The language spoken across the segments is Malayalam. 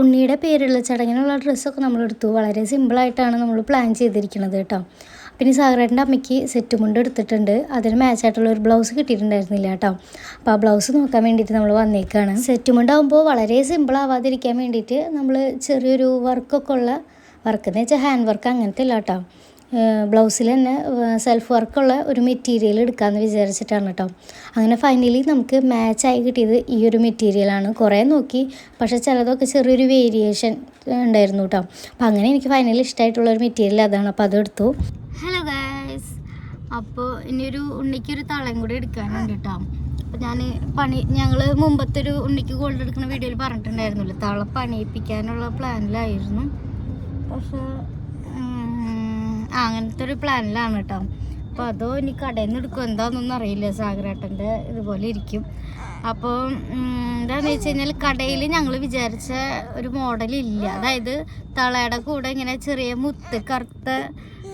ഉണ്ണിയുടെ പേരുള്ള ചടങ്ങിനുള്ള ഡ്രസ്സൊക്കെ നമ്മൾ എടുത്തു വളരെ സിമ്പിളായിട്ടാണ് നമ്മൾ പ്ലാൻ ചെയ്തിരിക്കുന്നത് കേട്ടോ. പിന്നെ സാഗരേട്ടന്റെ അമ്മയ്ക്ക് സെറ്റ് മുണ്ട് എടുത്തിട്ടുണ്ട്. അതിന് മാച്ചായിട്ടുള്ള ഒരു ബ്ലൗസ് കിട്ടിയിട്ടുണ്ടായിരുന്നില്ല കേട്ടോ. അപ്പോൾ ആ ബ്ലൗസ് നോക്കാൻ വേണ്ടിയിട്ട് നമ്മൾ വന്നേക്കാണ്. സെറ്റ് മുണ്ടാകുമ്പോൾ വളരെ സിമ്പിൾ ആവാതിരിക്കാൻ വേണ്ടിയിട്ട് നമ്മൾ ചെറിയൊരു വർക്കൊക്കെ ഉള്ള വർക്ക് എന്ന് വെച്ചാൽ ഹാൻഡ് വർക്ക് അങ്ങനത്തെ ഇല്ല കേട്ടോ. ബ്ലൗസിൽ തന്നെ സെൽഫ് വർക്കുള്ള ഒരു മെറ്റീരിയൽ എടുക്കാമെന്ന് വിചാരിച്ചിട്ടാണ് കേട്ടോ അങ്ങനെ ഫൈനലി നമുക്ക് മാച്ചായി കിട്ടിയത് ഈ ഒരു മെറ്റീരിയലാണ് കുറേ നോക്കി പക്ഷേ ചിലതൊക്കെ ചെറിയൊരു വേരിയേഷൻ ഉണ്ടായിരുന്നു കേട്ടോ അപ്പോൾ അങ്ങനെ എനിക്ക് ഫൈനലി ഇഷ്ടമായിട്ടുള്ള ഒരു മെറ്റീരിയൽ അതാണ് അപ്പോൾ അത് എടുത്തു. ഹലോ ഗായ്സ് അപ്പോൾ ഇനിയൊരു ഉണ്ണിക്കൊരു തളയും കൂടി എടുക്കാനുണ്ട് കേട്ടോ അപ്പോൾ ഞാൻ പണി ഞങ്ങൾ മുമ്പത്തെ ഒരു ഉണ്ണിക്ക് ഗോൾഡ് എടുക്കുന്ന വീഡിയോയിൽ പറഞ്ഞിട്ടുണ്ടായിരുന്നല്ലോ തള പണിയിപ്പിക്കാനുള്ള പ്ലാനിലായിരുന്നു പക്ഷേ അങ്ങനത്തെ ഒരു പ്ലാനിലാണ് കേട്ടോ അപ്പോൾ അതോ ഇനി കടയിൽ നിന്ന് എടുക്കും എന്താണെന്നൊന്നും അറിയില്ല. സാഗരേട്ടന്റെ ഇതുപോലെ ഇരിക്കും. അപ്പോൾ എന്താണെന്ന് വെച്ച് കഴിഞ്ഞാൽ കടയിൽ ഞങ്ങൾ വിചാരിച്ച ഒരു മോഡൽ ഇല്ല. അതായത് തളയുടെ കൂടെ ഇങ്ങനെ ചെറിയ മുത്ത് കറുത്ത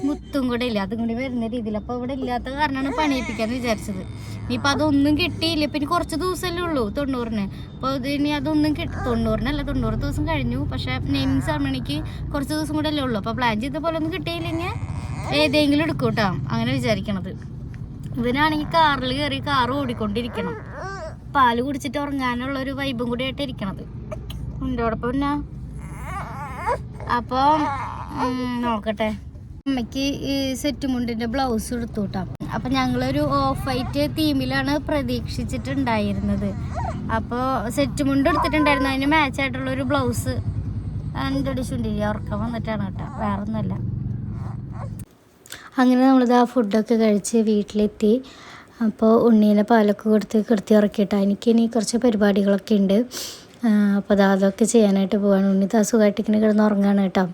മുത്തും കൂടെ ഇല്ല? അതും കൂടി വരുന്ന രീതിയിൽ. അപ്പോൾ ഇവിടെ ഇല്ലാത്ത കാരണമാണ് പണിയിപ്പിക്കാന്ന് വിചാരിച്ചത്. ഇനിയിപ്പോൾ അതൊന്നും കിട്ടിയില്ല. ഇപ്പം ഇനി കുറച്ച് ദിവസമല്ലേ ഉള്ളൂ തൊണ്ണൂറിന്. അപ്പോൾ ഇത് ഇനി അതൊന്നും കിട്ടി തൊണ്ണൂറിനല്ല തൊണ്ണൂറ് ദിവസം കഴിഞ്ഞു. പക്ഷേ നെയിമിങ് സെറമണിക്ക് കുറച്ച് ദിവസം കൂടെ അല്ലേ ഉള്ളൂ. അപ്പോൾ പ്ലാൻ ചെയ്ത പോലെ ഒന്നും കിട്ടിയില്ലെങ്കിൽ ഏതെങ്കിലും എടുക്കും കേട്ടോ അങ്ങനെ വിചാരിക്കണത്. ഇവനാണെങ്കിൽ കാറിൽ കയറി കാർ ഓടിക്കൊണ്ടിരിക്കണം. പാൽ കുടിച്ചിട്ട് ഉറങ്ങാനുള്ള ഒരു വൈബും കൂടി ആയിട്ട് ഇരിക്കണത്. ഉണ്ടോടൊപ്പം പിന്നെ? നോക്കട്ടെ. അമ്മയ്ക്ക് ഈ സെറ്റ് മുണ്ടിന്റെ ബ്ലൗസ് എടുത്തു അപ്പൊ ഞങ്ങളൊരു ഓഫ് വൈറ്റ് തീമിലാണ് പ്രതീക്ഷിച്ചിട്ടുണ്ടായിരുന്നത്. അപ്പോൾ സെറ്റ് മുണ്ട് എടുത്തിട്ടുണ്ടായിരുന്നു. അതിന് മാച്ച് ആയിട്ടുള്ള ഒരു ബ്ലൗസ് എന്റെ അടിച്ചുണ്ടില്ല ഉറക്കം വന്നിട്ടാണ് കേട്ടോ. വേറെ ഒന്നുമല്ല അങ്ങനെ നമ്മളിത് ആ ഫുഡൊക്കെ കഴിച്ച് വീട്ടിലെത്തി. അപ്പോൾ ഉണ്ണീനെ പാലൊക്കെ കൊടുത്ത് കിടത്തി ഉറക്കിയിട്ടാ. എനിക്കിനി കുറച്ച് പരിപാടികളൊക്കെ ഉണ്ട്. അപ്പോൾ അത് അതൊക്കെ ചെയ്യാനായിട്ട് പോവാണ്. ഉണ്ണി താ സുഖമായിട്ട് ഇങ്ങനെ കിടന്ന് ഉറങ്ങാണ് കേട്ടോ.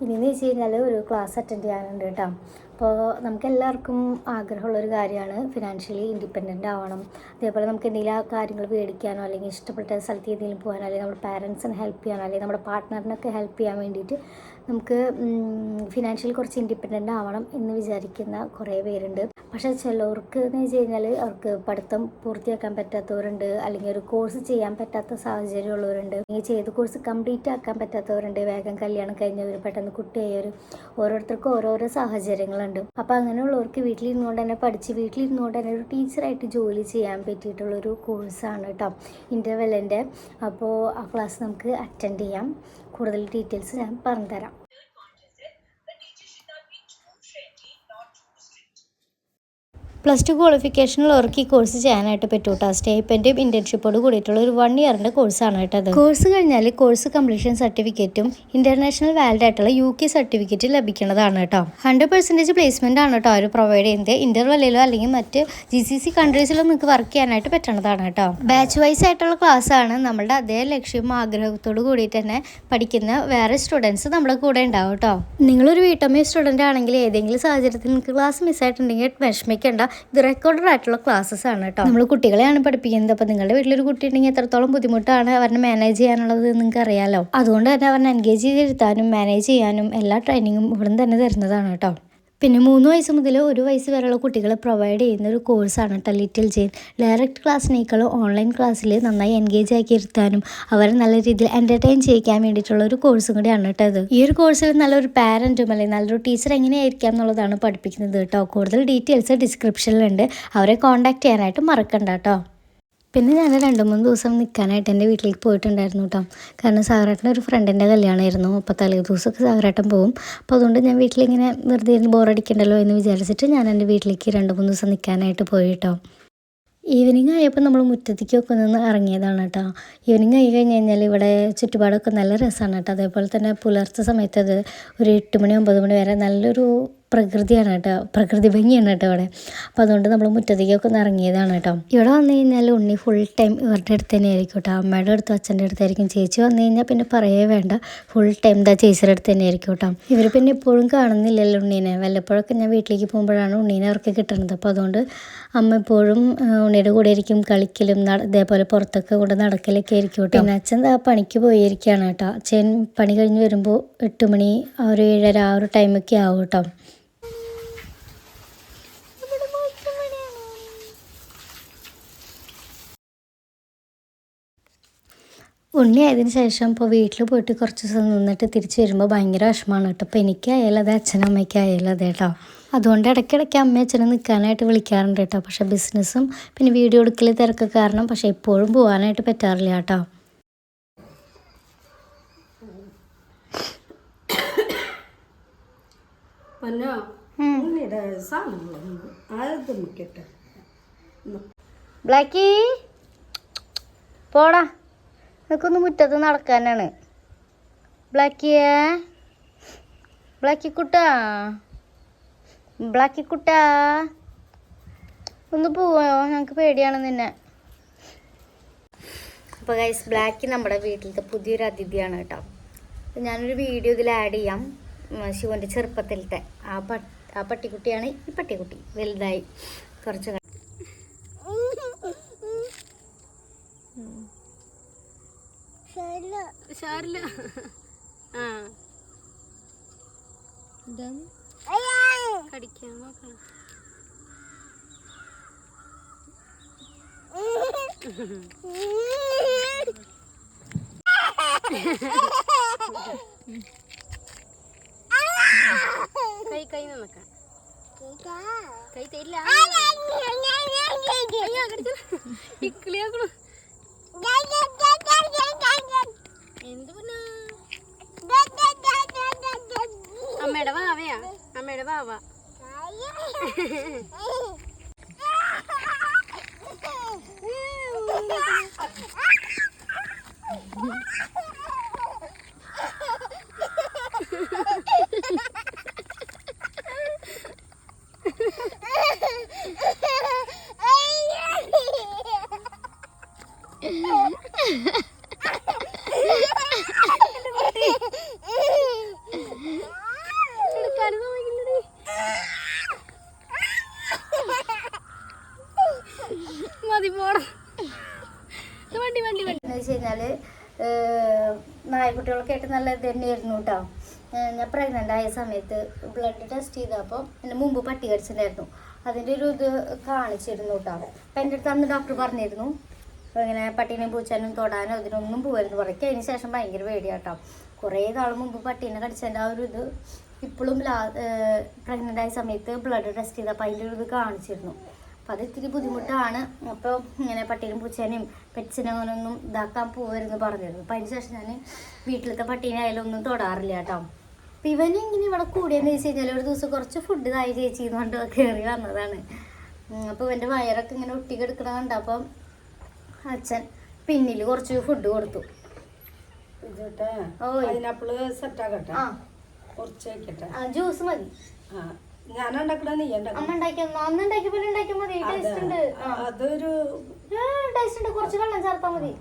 ഇനിയെന്ന് വെച്ച് കഴിഞ്ഞാൽ ഒരു ക്ലാസ് അറ്റൻഡ് ചെയ്യാനുണ്ട് കേട്ടോ. അപ്പോൾ നമുക്ക് എല്ലാവർക്കും ആഗ്രഹമുള്ള ഒരു കാര്യമാണ് ഫിനാൻഷ്യലി ഇൻഡിപെൻഡന്റ് ആവണം. അതേപോലെ നമുക്ക് എന്തെങ്കിലും കാര്യങ്ങൾ മേടിക്കാനോ അല്ലെങ്കിൽ ഇഷ്ടപ്പെട്ട സ്ഥലത്ത് എന്തെങ്കിലും പോകാനോ അല്ലെങ്കിൽ നമ്മുടെ പാരൻസിനെ ഹെൽപ്പ് ചെയ്യാനോ അല്ലെങ്കിൽ നമ്മുടെ പാർട്ട്ണറിനൊക്കെ ഹെൽപ്പ് ചെയ്യാൻ വേണ്ടിയിട്ട് നമുക്ക് ഫിനാൻഷ്യലി കുറച്ച് ഇൻഡിപെൻഡന്റ് ആവണം എന്ന് വിചാരിക്കുന്ന കുറേ പേരുണ്ട്. പക്ഷേ ചിലവർക്ക് എന്ന് വെച്ച് കഴിഞ്ഞാൽ അവർക്ക് പഠിത്തം പൂർത്തിയാക്കാൻ പറ്റാത്തവരുണ്ട് അല്ലെങ്കിൽ ഒരു കോഴ്സ് ചെയ്യാൻ പറ്റാത്ത സാഹചര്യമുള്ളവരുണ്ട്. അല്ലെങ്കിൽ ചെയ്ത കോഴ്സ് കംപ്ലീറ്റ് ആക്കാൻ പറ്റാത്തവരുണ്ട്. വേഗം കല്യാണം കഴിഞ്ഞവർ പെട്ടെന്ന് കുട്ടിയായവർ ഓരോരുത്തർക്കും ഓരോരോ സാഹചര്യങ്ങളുണ്ട്. അപ്പോൾ അങ്ങനെയുള്ളവർക്ക് വീട്ടിലിരുന്നുകൊണ്ട് തന്നെ പഠിച്ച് വീട്ടിലിരുന്നുകൊണ്ട് തന്നെ ഒരു ടീച്ചറായിട്ട് ജോലി ചെയ്യാൻ പറ്റിയിട്ടുള്ളൊരു കോഴ്സാണ് കേട്ടോ ഇന്റർവെല്ലിന്റെ അപ്പോൾ ആ ക്ലാസ് നമുക്ക് അറ്റൻഡ് ചെയ്യാം. കൂടുതൽ ഡീറ്റെയിൽസ് ഞാൻ പറഞ്ഞുതരാം. പ്ലസ് ടു ക്വാളിഫിക്കേഷനുള്ളവർക്ക് ഈ കോഴ്സ് ചെയ്യാനായിട്ട് പറ്റും കേട്ടോ സ്റ്റേപ്പന്റെയും ഇന്റേൺഷിപ്പോട് കൂടിയിട്ടുള്ള ഒരു വൺ ഇയറിന്റെ കോഴ്സാണ് കേട്ടോ അത് കോഴ്സ് കഴിഞ്ഞാൽ കോഴ്സ് കംപ്ലീഷൻ സർട്ടിഫിക്കറ്റും ഇന്റർനാഷണൽ വാലിഡ് ആയിട്ടുള്ള യു കെ സർട്ടിഫിക്കറ്റ് ലഭിക്കുന്നതാണ് കേട്ടോ ഹൺഡ്രഡ് പെർസെന്റേജ് പ്ലേസ്മെന്റ് ആണ് കേട്ടോ അവർ പ്രൊവൈഡ് ചെയ്യുന്നത്. ഇന്റർവെല്ലിലോ അല്ലെങ്കിൽ മറ്റ് ജി സി സി കൺട്രീസിലോ നിങ്ങൾക്ക് വർക്ക് ചെയ്യാനായിട്ട് പറ്റണതാണ് കേട്ടോ ബാച്ച് വൈസ് ആയിട്ടുള്ള ക്ലാസ് ആണ് നമ്മുടെ അതേ ലക്ഷ്യവും ആഗ്രഹത്തോട് കൂടിയിട്ട് തന്നെ പഠിക്കുന്ന വേറെ സ്റ്റുഡൻസ് നമ്മുടെ കൂടെ ഉണ്ടാവും കേട്ടോ നിങ്ങളൊരു വീട്ടമ്മ സ്റ്റുഡന്റ് ആണെങ്കിൽ ഏതെങ്കിലും സാഹചര്യത്തിൽ നിങ്ങൾക്ക് ക്ലാസ് മിസ്സായിട്ടുണ്ടെങ്കിൽ വിഷമിക്കേണ്ട. ഇത് റെക്കോർഡഡ് ആയിട്ടുള്ള ക്ലാസ്സസ് ആണ് കേട്ടോ നമ്മൾ കുട്ടികളെയാണ് പഠിപ്പിക്കുന്നത്. അപ്പോൾ നിങ്ങളുടെ വീട്ടിലൊരു കുട്ടി ഉണ്ടെങ്കിൽ എത്രത്തോളം ബുദ്ധിമുട്ടാണ് അവരെ മാനേജ് ചെയ്യാനുള്ളത് നിങ്ങൾക്ക് അറിയാലോ അതുകൊണ്ട് തന്നെ അവരെ എൻഗേജ് ചെയ്തിരുത്താനും മാനേജ് ചെയ്യാനും എല്ലാ ട്രെയിനിങ്ങും ഇവിടെ തന്നെ തരുന്നതാണ് കേട്ടോ പിന്നെ മൂന്ന് വയസ്സ് മുതൽ ഒരു വയസ്സ് വരെയുള്ള കുട്ടികളെ പ്രൊവൈഡ് ചെയ്യുന്ന ഒരു കോഴ്സാണ് കേട്ടോ ലിറ്റിൽ ജെയിൻ ഡയറക്റ്റ് ക്ലാസ്സിനേക്കാളും ഓൺലൈൻ ക്ലാസ്സിൽ നന്നായി എൻഗേജ് ആക്കി ഇരുത്താനും അവരെ നല്ല രീതിയിൽ എന്റർടൈൻ ചെയ്യിക്കാൻ വേണ്ടിയിട്ടുള്ള ഒരു കോഴ്സും കൂടിയാണ് കേട്ടോ ഇത്. ഈ ഒരു കോഴ്സിൽ നല്ലൊരു പാരന്റും അല്ലെങ്കിൽ നല്ലൊരു ടീച്ചർ എങ്ങനെയായിരിക്കാം എന്നുള്ളതാണ് പഠിപ്പിക്കുന്നത് കേട്ടോ കൂടുതൽ ഡീറ്റെയിൽസ് ഡിസ്ക്രിപ്ഷനിലുണ്ട് അവരെ കോൺടാക്ട് ചെയ്യാനായിട്ട് മറക്കണ്ട കേട്ടോ പിന്നെ ഞാൻ രണ്ട് മൂന്ന് ദിവസം നിൽക്കാനായിട്ട് എന്റെ വീട്ടിലേക്ക് പോയിട്ടുണ്ടായിരുന്നു കേട്ടോ. കാരണം സാഗരേട്ടന്റെ ഒരു ഫ്രണ്ടിന്റെ കല്യാണമായിരുന്നു. അപ്പോൾ തലേ ദിവസമൊക്കെ സാറേട്ടൻ പോകും അപ്പോൾ അതുകൊണ്ട് ഞാൻ വീട്ടിലിങ്ങനെ വെറുതെ ഇരുന്ന് ബോറടിക്കണ്ടല്ലോ എന്ന് വിചാരിച്ചിട്ട് ഞാൻ എന്റെ വീട്ടിലേക്ക് രണ്ട് മൂന്ന് ദിവസം നിൽക്കാനായിട്ട് പോയി കേട്ടോ. ഈവനിങ് ആയപ്പോൾ നമ്മൾ മുറ്റത്തേക്കൊക്കെ നിന്ന് ഇറങ്ങിയതാണ് കേട്ടോ. ഈവനിങ് ആയി കഴിഞ്ഞ് കഴിഞ്ഞാൽ ഇവിടെ ചുറ്റുപാടൊക്കെ നല്ല രസമാണ് കേട്ടോ. അതേപോലെ തന്നെ പുലർച്ചെ സമയത്ത് അത് ഒരു എട്ട് മണി ഒമ്പത് മണി വരെ നല്ലൊരു പ്രകൃതിയാണ് കേട്ടോ പ്രകൃതി ഭംഗിയാണ് കേട്ടോ ഇവിടെ. അപ്പോൾ അതുകൊണ്ട് നമ്മൾ മുറ്റത്തേക്കൊക്കെ ഒന്ന് ഇറങ്ങിയതാണ് കേട്ടോ. ഇവിടെ വന്നു കഴിഞ്ഞാൽ ഉണ്ണി ഫുൾ ടൈം ഇവരുടെ അടുത്ത് തന്നെ ആയിരിക്കും കേട്ടോ. അമ്മയുടെ അടുത്തും അച്ഛന്റെ അടുത്തായിരിക്കും ചേച്ചി വന്നു കഴിഞ്ഞാൽ പിന്നെ പറയേ വേണ്ട. ഫുൾ ടൈം ദാ ചേച്ചിയുടെ അടുത്ത് തന്നെ ആയിരിക്കും കേട്ടോ. ഇവർ പിന്നെ എപ്പോഴും കാണുന്നില്ലല്ലോ ഉണ്ണീനെ. വല്ലപ്പോഴൊക്കെ ഞാൻ വീട്ടിലേക്ക് പോകുമ്പോഴാണ് ഉണ്ണീനെ അവർക്ക് കിട്ടുന്നത് അപ്പോൾ അതുകൊണ്ട് അമ്മ എപ്പോഴും ഉണ്ണിയുടെ കൂടെ ആയിരിക്കും കളിക്കലും ഇതേപോലെ പുറത്തൊക്കെ കൂടെ നടക്കലൊക്കെ ആയിരിക്കും കേട്ടോ. പിന്നെ അച്ഛൻ ആ പണിക്ക് പോയിരിക്കുകയാണ് കേട്ടോ. അച്ഛൻ പണി കഴിഞ്ഞ് വരുമ്പോൾ എട്ട് മണി ആ ഒരു ഏഴര ആ ഒരു ടൈമൊക്കെ ആവും കേട്ടോ. ഉണ്ണി ആയതിനു ശേഷം ഇപ്പോൾ വീട്ടിൽ പോയിട്ട് കുറച്ച് ദിവസം നിന്നിട്ട് തിരിച്ചു വരുമ്പോൾ ഭയങ്കര വിഷമമാണ് കേട്ടോ. അപ്പോൾ എനിക്കായാലും അതെ അച്ഛനമ്മയ്ക്കായാലും അതെ കേട്ടോ. അതുകൊണ്ട് ഇടയ്ക്കിടയ്ക്ക് അമ്മയും അച്ഛനെ നിൽക്കാനായിട്ട് വിളിക്കാറുണ്ട് കേട്ടോ. പക്ഷേ ബിസിനസ്സും പിന്നെ വീഡിയോ എടുക്കൽ തിരക്ക് കാരണം പക്ഷേ എപ്പോഴും പോകാനായിട്ട് പറ്റാറില്ല കേട്ടോ. ബ്ലാക്കി പോടാ. നിനക്കൊന്ന് മുറ്റത്ത് നടക്കാനാണ്. ബ്ലാക്കിയേ? ബ്ലാക്കി കുട്ടാ ബ്ലാക്കി കുട്ടാ ഒന്ന് പോവോ? ഞങ്ങൾക്ക് പേടിയാണ് നിന്നെ. അപ്പോൾ ഗൈസ് ബ്ലാക്കി നമ്മുടെ വീട്ടിലത്തെ പുതിയൊരു അതിഥിയാണ് കേട്ടോ. ഞാനൊരു വീഡിയോ ഇതിൽ ആഡ് ചെയ്യാം. ശിവന്റെ ചെറുപ്പത്തിലത്തെ ആ പട്ട് ആ പട്ടിക്കുട്ടിയാണ് ഈ പട്ടിക്കുട്ടി വലുതായി കുറച്ച് ഷാരില്ല ആ കടിക്കാൻ നോക്കണം കൈ കൈ നിന്നക്കാം കൈ തരില്ല ഇക്കിളിയാക്കണു എന്ത് പിന്നെ അമ്മയുടെ വാവയാ. അമ്മയുടെ വാവ. എടുക്കാനും സമ്മതിക്കില്ലടി. മതി പോണം ഇത് വണ്ടി വണ്ടി വണ്ടി എന്ന് വെച്ച് കഴിഞ്ഞാൽ നായക്കുട്ടികളൊക്കെ ആയിട്ട് നല്ല ഇത് തന്നെയായിരുന്നു കേട്ടോ. ഞാൻ പ്രഗ്നന്റ് ആയ സമയത്ത് ബ്ലഡ് ടെസ്റ്റ് ചെയ്തപ്പോൾ എന്റെ മുമ്പ് പട്ടി കടിച്ചിട്ടുണ്ടായിരുന്നു. അതിന്റെ ഒരു ഇത് കാണിച്ചിരുന്നു കേട്ടോ. അപ്പം എന്റെ അടുത്ത് അന്ന് ഡോക്ടർ പറഞ്ഞിരുന്നു. ഇങ്ങനെ പട്ടീനെ പൂച്ചാനും തൊടാനോ ഇതിനൊന്നും പോകരുത് പറയും അതിന് ശേഷം ഭയങ്കര പേടിയാട്ടോ കുറേ നാൾ മുമ്പ് പട്ടീനെ കടിച്ചതിന്റെ ആ ഒരു ഇത് ഇപ്പോഴും ലാ പ്രഗ്നന്റ് ആയ സമയത്ത് ബ്ലഡ് ടെസ്റ്റ് ചെയ്തപ്പോൾ അതിന്റെ ഒരു ഇത് കാണിച്ചിരുന്നു. അപ്പം അത് ഇത്തിരി ബുദ്ധിമുട്ടാണ്. അപ്പോൾ ഇങ്ങനെ പട്ടീനും പൂച്ചേനെയും പെറ്റ്സിനെ അങ്ങനെയൊന്നും ഇതാക്കാൻ പോകരുതെന്ന് പറഞ്ഞിരുന്നു അപ്പം അതിന് ശേഷം ഞാൻ വീട്ടിലത്തെ പട്ടീനെ ആയാലും ഒന്നും തൊടാറില്ല കേട്ടോ. അപ്പം ഇവനെ ഇങ്ങനെ ഇവിടെ കൂടിയെന്ന് ചോദിച്ചു കഴിഞ്ഞാൽ ഒരു ദിവസം കുറച്ച് ഫുഡ് ഇതായി ചേച്ചി എന്ന് പറഞ്ഞിട്ട് കയറി വന്നതാണ്. അപ്പോൾ ഇവന്റെ വയറൊക്കെ ഇങ്ങനെ ഒട്ടിക്കെടുക്കണ കണ്ടപ്പം അച്ഛൻ പിന്നിൽ കുറച്ച് ഫുഡ് കൊടുത്തു. ഓ സെറ്റാക്കട്ടെ ആ. കുറച്ച് ആ ജ്യൂസ് മതി. ആ. ഞാൻ ഉണ്ടാക്കണ നീ ഉണ്ടാക്കണം അമ്മ ഉണ്ടാക്കിയ? അന്ന് ഉണ്ടാക്കിയ പോലെ ഉണ്ടാക്കിയാൽ മതി. ടേസ്റ്റ് ഉണ്ട്. അതൊരു ടേസ്റ്റ് ഉണ്ട്. കുറച്ച് വെള്ളം ചേർത്താൽ മതി.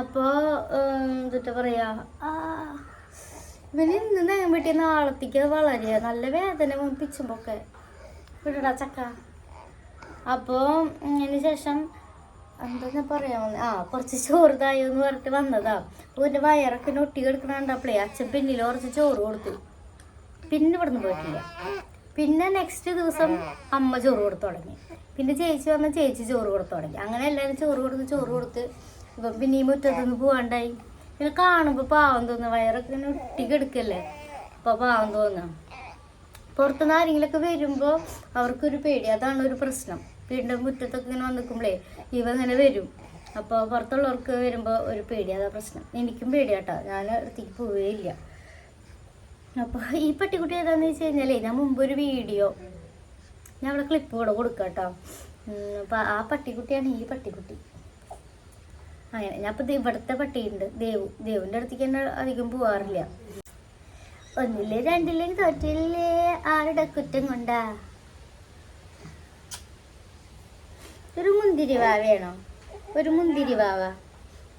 അപ്പോ എന്താ പറയാ? ഇവന് ഇന്ന് നേരം വീട്ടിൽ നാളത്തേക്ക് വളരെ നല്ല വേദന പിച്ചുമ്പൊക്കെ. വിടടാ ചക്ക. അപ്പോൾ അതിന് ശേഷം എന്താ ഞാൻ പറയാൻ വന്നെ ആ കുറച്ച് ചോറ് തായോ എന്ന് പറഞ്ഞിട്ട് വന്നതാ. അപ്പോൾ എന്റെ വയറൊക്കെ ഒട്ടി കിടക്കണ കണ്ടപ്പോഴേ അച്ഛൻ പിന്നിൽ കുറച്ച് ചോറ് കൊടുത്തു. പിന്നെ ഇവിടുന്ന് പോയിട്ടില്ല. പിന്നെ നെക്സ്റ്റ് ദിവസം അമ്മ ചോറ് കൊടുത്തു തുടങ്ങി. പിന്നെ ചേച്ചി വന്ന ചേച്ചി ചോറ് കൊടുത്തു തുടങ്ങി. അങ്ങനെ എല്ലാവരും ചോറ് കൊടുത്ത് ചോറ് കൊടുത്ത് ഇപ്പം പിന്നെ ഈ മുറ്റത്തുനിന്ന് പോവാണ്ടായി. പിന്നെ കാണുമ്പോൾ പാവം തോന്നുന്നു. വയറൊക്കെ ഇങ്ങനെ കിടക്കല്ലേ അപ്പോൾ പാവം തോന്നുന്നു. പുറത്തുനിന്ന് ആരെങ്കിലൊക്കെ വരുമ്പോൾ അവർക്കൊരു പേടി. അതാണ് ഒരു പ്രശ്നം. വീടിന്റെ മുറ്റത്തൊക്കെ ഇങ്ങനെ വന്ന് നിൽക്കുമ്പോഴേ ഇവ ഇങ്ങനെ വരും. അപ്പോൾ പുറത്തുള്ളവർക്ക് വരുമ്പോൾ ഒരു പേടി. അതാ പ്രശ്നം. എനിക്കും പേടിയാട്ടോ. ഞാൻ അടുത്തേക്ക് പോവുകയില്ല അപ്പോൾ ഈ പട്ടിക്കുട്ടി ഏതാന്ന് വെച്ച് കഴിഞ്ഞാൽ ഞാൻ മുമ്പ് ഒരു വീഡിയോ. ഞാൻ അവിടെ ക്ലിപ്പ് കൂടെ കൊടുക്കാം കേട്ടോ അപ്പം ആ പട്ടിക്കുട്ടിയാണ് ഈ പട്ടിക്കുട്ടി. അങ്ങനെ ഞാൻ ഇപ്പം ഇവിടുത്തെ പട്ടിയുണ്ട്. ദേവു ദേവിന്റെ അടുത്തേക്ക് തന്നെ അധികം പോവാറില്ല. ഒന്നില്ലേ രണ്ടില്ലേ തോറ്റില്ലേ ആരുടെ കുറ്റം കൊണ്ടാ? ഒരു മുന്തിരി വാവയാണോ ഒരു മുന്തിരി വാവ.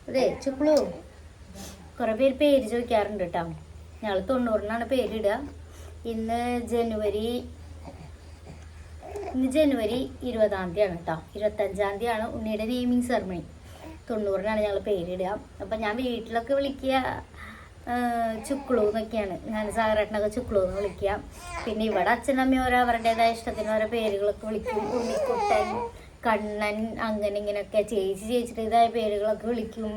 അതെ ചുക്കളു. കുറേ പേര് പേര് ചോദിക്കാറുണ്ട് കേട്ടോ ഞങ്ങൾ തൊണ്ണൂറിനാണ് പേരിടുക. ഇന്ന് ജനുവരി ഇന്ന് ജനുവരി ഇരുപതാം തീയതിയാണ് കേട്ടോ. ഇരുപത്തഞ്ചാം തീയതിയാണ് ഉണ്ണിയുടെ നെയ്മിങ് സെറമണി തൊണ്ണൂറിനാണ് ഞങ്ങൾ പേരിടുക. അപ്പം ഞാൻ വീട്ടിലൊക്കെ വിളിക്കുക ചുക്കുളു എന്നൊക്കെയാണ്. ഞാൻ സാഗരേട്ടനൊക്കെ ചുക്കുളു എന്ന് വിളിക്കുക. പിന്നെ ഇവിടെ അച്ഛനമ്മയും ഓരോ അവരുടേതായ ഇഷ്ടത്തിന് ഓരോ പേരുകളൊക്കെ വിളിക്കും. ഉണ്ണിക്കുട്ടൻ കണ്ണൻ അങ്ങനെ ഇങ്ങനെയൊക്കെ ചേച്ചി ചേച്ചിയുടേതായ പേരുകളൊക്കെ വിളിക്കും.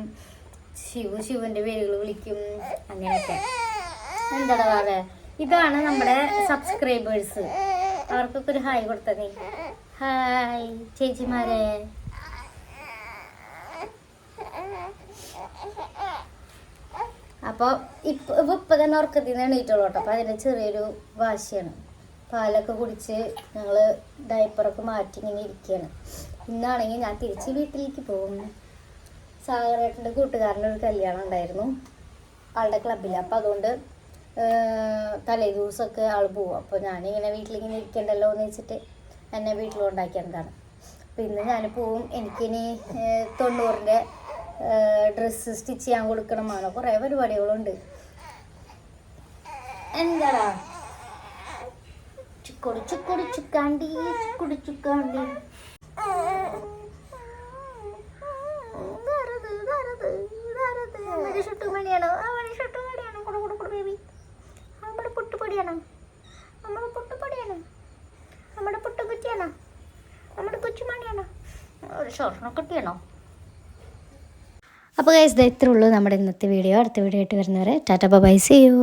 ശിവു ശിവന്റെ പേരുകൾ വിളിക്കും. അങ്ങനെയൊക്കെ. എന്താടാ ഇതാണ് നമ്മുടെ സബ്സ്ക്രൈബേഴ്സ് അവർക്കൊക്കെ ഒരു ഹായ് കൊടുത്ത നീ ഹായ് ചേച്ചിമാരെ. അപ്പോൾ ഇപ്പൊ ഇപ്പൊ തന്നെ ഉറക്കത്തിൽ നിന്ന് എണീറ്റുള്ളൂ കേട്ടോ. അപ്പോൾ അതിന് ചെറിയൊരു വാശിയാണ്. പാലൊക്കെ കുടിച്ച് ഞങ്ങൾ ഡയപ്പറൊക്കെ മാറ്റി ഇങ്ങനെ ഇരിക്കുകയാണ് ഇന്നാണെങ്കിൽ ഞാൻ തിരിച്ച് വീട്ടിലേക്ക് പോകും. സാഗരേട്ടന്റെ കൂട്ടുകാരന്റെ ഒരു കല്യാണം ഉണ്ടായിരുന്നു. ആളുടെ ക്ലബിൽ അപ്പോൾ അതുകൊണ്ട് തലേ ദിവസമൊക്കെ ആൾ പോവും. അപ്പോൾ ഞാനിങ്ങനെ വീട്ടിലിങ്ങനെ ഇരിക്കണ്ടല്ലോ എന്ന് വെച്ചിട്ട് എന്നെ വീട്ടിൽ പിന്നെ ഞാൻ പോവും. എനിക്കിനി തൊണ്ണൂറിന്റെ ഡ്രസ്സ് സ്റ്റിച്ച് ചെയ്യാൻ കൊടുക്കണമാണ് കുറേ പരിപാടികളുണ്ട്. എന്താടാ? ചുക്കൊടി ചുക്കൊടി ചുക്കാണ്ടി ചുക്കൊടി ചുക്കാണ്ടി ഷുട്ടുമണിയാണോ അവന് ഷുട്ടുമണിയാണോ കൊടു കൊടു കൊടു ബേബി നമ്മുടെ പുട്ടുപൊടിയാണോ നമ്മുടെ പുട്ടുപൊടിയാണോ നമ്മുടെ പുട്ടുകുറ്റിയാണോ നമ്മുടെ കൊച്ചുമണിയാണോ ഒരു സ്വർണക്കുട്ടിയാണോ അപ്പോൾ ഗൈസ് ഇത് ഇത്രേ ഉള്ളൂ നമ്മുടെ ഇന്നത്തെ വീഡിയോ അടുത്ത വീഡിയോ ആയിട്ട് വരുന്നവരെ ടാറ്റ ബൈ സി യു